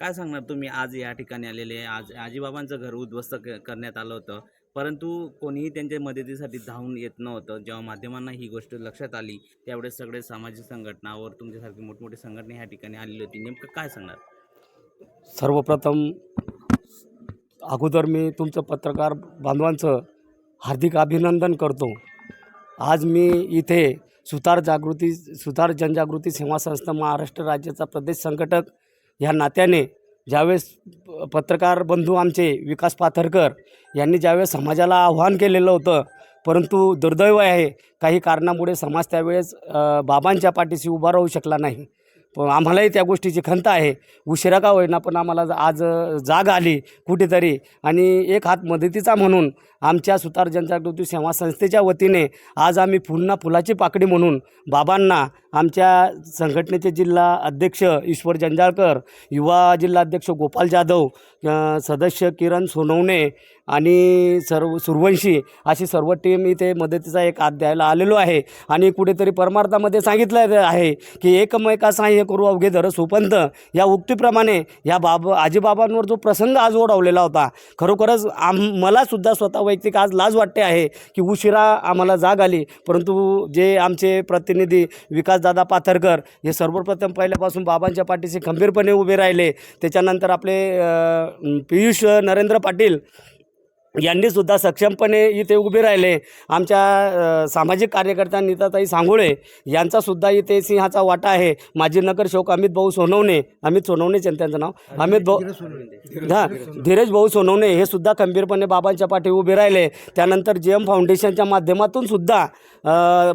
काय सांगणार तुम्ही? आज या ठिकाणी आलेले आज आजीबाबांचं घर उद्ध्वस्त क- करण्यात आलं होतं. परंतु कोणीही त्यांच्या मदतीसाठी धावून येत नव्हतं. जेव्हा माध्यमांना ही गोष्ट लक्षात आली त्यावेळेस सगळे सामाजिक संघटनावर तुमच्यासारखी मोठमोठी संघटना ह्या ठिकाणी आलेली होती. नेमकं काय सांगणार? सर्वप्रथम अगोदर मी तुमचं पत्रकार बांधवांचं हार्दिक अभिनंदन करतो. आज मी इथे सुतार जागृती सुतार जनजागृती सेवा संस्था महाराष्ट्र राज्याचा प्रदेश संघटक ह्या नात्याने ज्यावेळेस प- पत्रकार बंधू आमचे विकास पाथरकर यांनी ज्यावेळेस समाजाला आव्हान केलेलं होतं परंतु दुर्दैव आहे काही कारणामुळे समाज त्यावेळेस बाबांच्या पाठीशी उभा राहू शकला नाही. आम्हालाही त्या गोष्टीची खंत आहे. उशिरा का होईना पण आम्हाला आज जाग आली कुठेतरी. आणि एक हात मदतीचा म्हणून आमच्या सुतार जनजागृती सेवा संस्थेच्या वतीने आज आम्ही पुन्हा फुलाची पाकडी म्हणून बाबांना आमच्या संघटनेचे जिल्हा अध्यक्ष ईश्वर जंजाळकर युवा जिल्हा अध्यक्ष गोपाल जाधव सदस्य किरण सोनवणे आणि सर्व सुरवंशी अशी सर्व टीम इथे मदतीचा एक हात द्यायला आलेलो आहे. आणि कुठेतरी परमार्थामध्ये सांगितलं आहे की एकमेका सहाय्य करू अवघे धर सुपंत. या उक्तीप्रमाणे या बाब आजीबाबांवर जो प्रसंग आज ओढवलेला होता खरोखरच आम मलासुद्धा स्वतः वैयक्तिक आज लाज वाटते आहे की उशिरा आम्हाला जाग आली. परंतु जे आमचे प्रतिनिधी विकासदादा पाथरकर हे सर्वप्रथम पहिल्यापासून बाबांच्या पाठीशी खंबीरपणे उभे राहिले. त्याच्यानंतर आपले पियुष नरेंद्र पाटील यांनी सुद्धा सक्षमपणे इथे उभे राहिले. आमच्या सामाजिक कार्यकर्त्या नीताताई सांगोळे यांचा सुद्धा इथे सिंहाचा वाटा आहे. माजी नगरसेवक अमित भाऊ सोनवणे अमित सोनवणेच त्यांचं नाव? अमित भाऊ हां धीरज भाऊ सोनवणे हे सुद्धा खंबीरपणे बाबांच्या पाठी उभे राहिले. त्यानंतर जे एम फाउंडेशनच्या माध्यमातून सुद्धा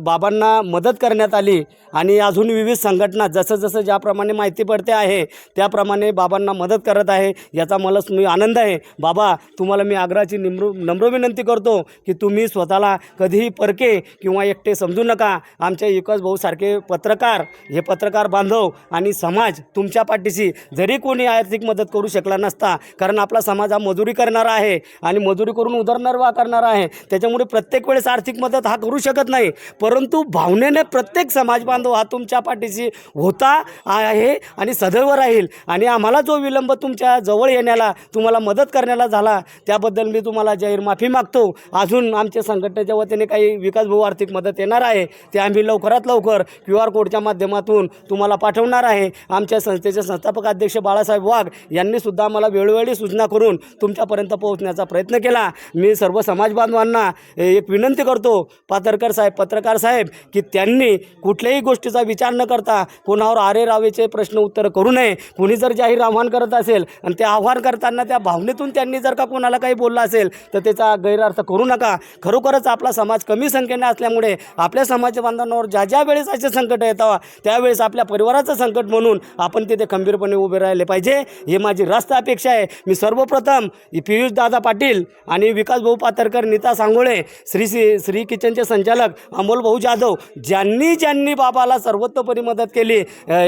बाबांना मदत करण्यात आली आणि अजून विविध संघटना जसं जसं ज्याप्रमाणे माहिती पडते आहे त्याप्रमाणे बाबांना मदत करत आहे. याचा मला आनंद आहे. बाबा तुम्हाला मी आग्रहाची निम्र नम्र विनंती करतो की तुम्ही स्वतःला कधीही परके किंवा एकटे समजू नका. आमच्या विकास भाऊसारखे पत्रकार हे पत्रकार बांधव आणि समाज तुमच्या पाठीशी जरी कोणी आर्थिक मदत करू शकला नसता कारण आपला समाज हा मजुरी करणारा आहे आणि मजुरी करून उदरनिर्वाह करणारा आहे त्याच्यामुळे प्रत्येक वेळेस आर्थिक मदत हा करू शकत नाही. परंतु भावनेने प्रत्येक समाज बांधव हा तुमच्या पाठीशी होता आहे आणि सदैव राहील. आणि आम्हाला जो विलंब तुमच्या जवळ येण्याला तुम्हाला मदत करण्याला झाला त्याबद्दल मी तुम्हाला जाहीर माफी मागतो. अजून आमच्या संघटनेच्या वतीने काही विकास भाऊ आर्थिक मदत येणार आहे ते आम्ही लवकरात लवकर क्यू आर कोडच्या माध्यमातून तुम्हाला पाठवणार आहे. आमच्या संस्थेचे संस्थापक अध्यक्ष बाळासाहेब वाघ यांनीसुद्धा आम्हाला वेळोवेळी सूचना करून तुमच्यापर्यंत पोहोचण्याचा प्रयत्न केला. मी सर्व समाज बांधवांना एक विनंती करतो पातरकर साहेब पत्रकार साहेब की त्यांनी कुठल्याही गोष्टीचा विचार न करता कोणावर आरे रावेचे प्रश्न उत्तर करू नये. कुणी जर जाहीर आव्हान करत असेल आणि ते आव्हान करताना त्या भावनेतून त्यांनी जर का कोणाला काही बोललं असेल तर त्याचा गैरअर्थ करू नका. खरोखरच आपला समाज कमी संख्येने असल्यामुळे आपल्या समाज बांधवांवर ज्या ज्या वेळेस असे संकट येतावा त्यावेळेस आपल्या परिवाराचं संकट म्हणून आपण तिथे खंबीरपणे उभे राहिले पाहिजे. हे माझी रास्त अपेक्षा आहे. मी सर्वप्रथम पियुष दादा पाटील आणि विकास भाऊ पातरकर नीता सांगोळे श्री श्री श्री किचनचे संचालक अमोल भाऊ जाधव ज्यांनी ज्यांनी बाबाला सर्वतोपरी मदत केली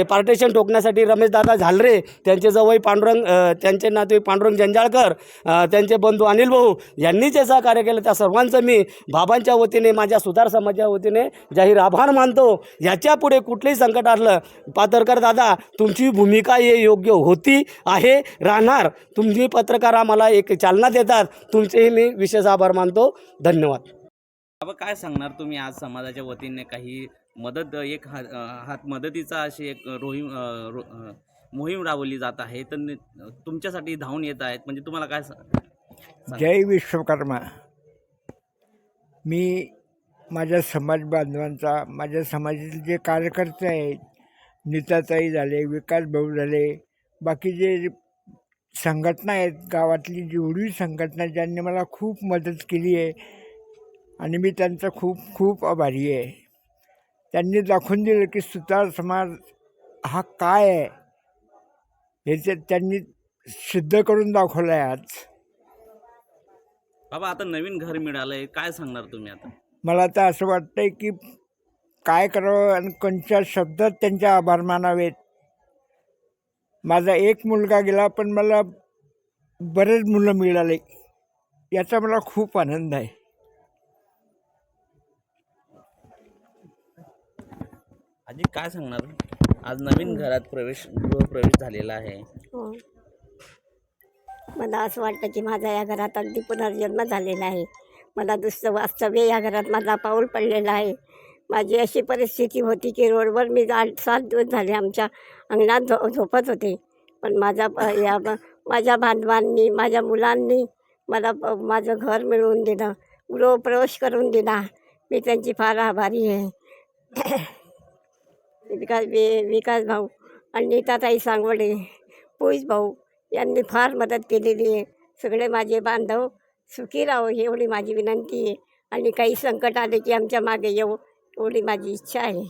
पार्टेशन ठोकण्यासाठी रमेश दादा झालरे त्यांचे जवळ पांडुरंग त्यांचे नाते पांडुरंग जंजाळकर त्यांचे बंधू अनिल भाऊ यांनी जे सहकार्य केलं त्या सर्वांचं मी बाबांच्या वतीने माझ्या सुधार समाजाच्या वतीने जाहीर आभार मानतो. याच्यापुढे कुठलंही संकट असलं पातरकर दादा तुमची भूमिका हे योग्य होती आहे राहणार. तुम्ही पत्रकार आम्हाला एक चालना देतात तुमचेही मी विशेष आभार मानतो. धन्यवाद. बाबा काय सांगणार तुम्ही आज समाजाच्या वतीने? काही मदत एक हात हात मदतीचा अशी एक रोहिम रो मोहीम राबवली जात आहे. तर तुमच्यासाठी धावून येत आहेत. म्हणजे तुम्हाला काय जय विश्वकर्मा. मी माझ्या समाज बांधवांचा माझ्या समाजातील जे कार्यकर्ते आहेत नीताताई झाले विकास भाऊ झाले बाकी जे संघटना आहेत गावातली जेवढी संघटना ज्यांनी मला खूप मदत केली आहे आणि मी त्यांचा खूप खूप आभारी आहे. त्यांनी दाखवून दिलं की सुतार समाज हा काय आहे हे ते त्यांनी सिद्ध करून दाखवलं आहे आज. बाबा आता नवीन घर मिळालंय. काय सांगणार तुम्ही आता? मला तर असं वाटतंय की काय करावं आणि कोणत्या शब्दात त्यांचे आभार मानावेत. माझा एक मुलगा गेला पण मला बरेच मुलं मिळाले. याचा मला खूप आनंद आहे. आजी काय सांगणार? आज नवीन घरात प्रवेश गृहप्रवेश झालेला आहे. हो. मला असं वाटतं की माझा या घरात अगदी पुनर्जन्म झालेला आहे. मला दुसरं वास्तव्य या घरात माझा पाऊल पडलेला आहे. माझी अशी परिस्थिती होती की रोडवर मी आठ सात दिवस झाले आमच्या अंगणात झो झोपत होते. पण माझा प- या माझ्या बांधवांनी माझ्या मुलांनी मला प- माझं घर मिळवून दिलं. गृहप्रवेश करून दिला. मी त्यांची फार आभारी आहे. विकास वि विकास भाऊ आणि नीताताई सांगवडे पोईस भाऊ यांनी फार मदत केलेली आहे. सगळे माझे बांधव सुखी राहो एवढी माझी विनंती आहे. आणि काही संकट आले की आमच्या मागे येऊ एवढी माझी इच्छा आहे.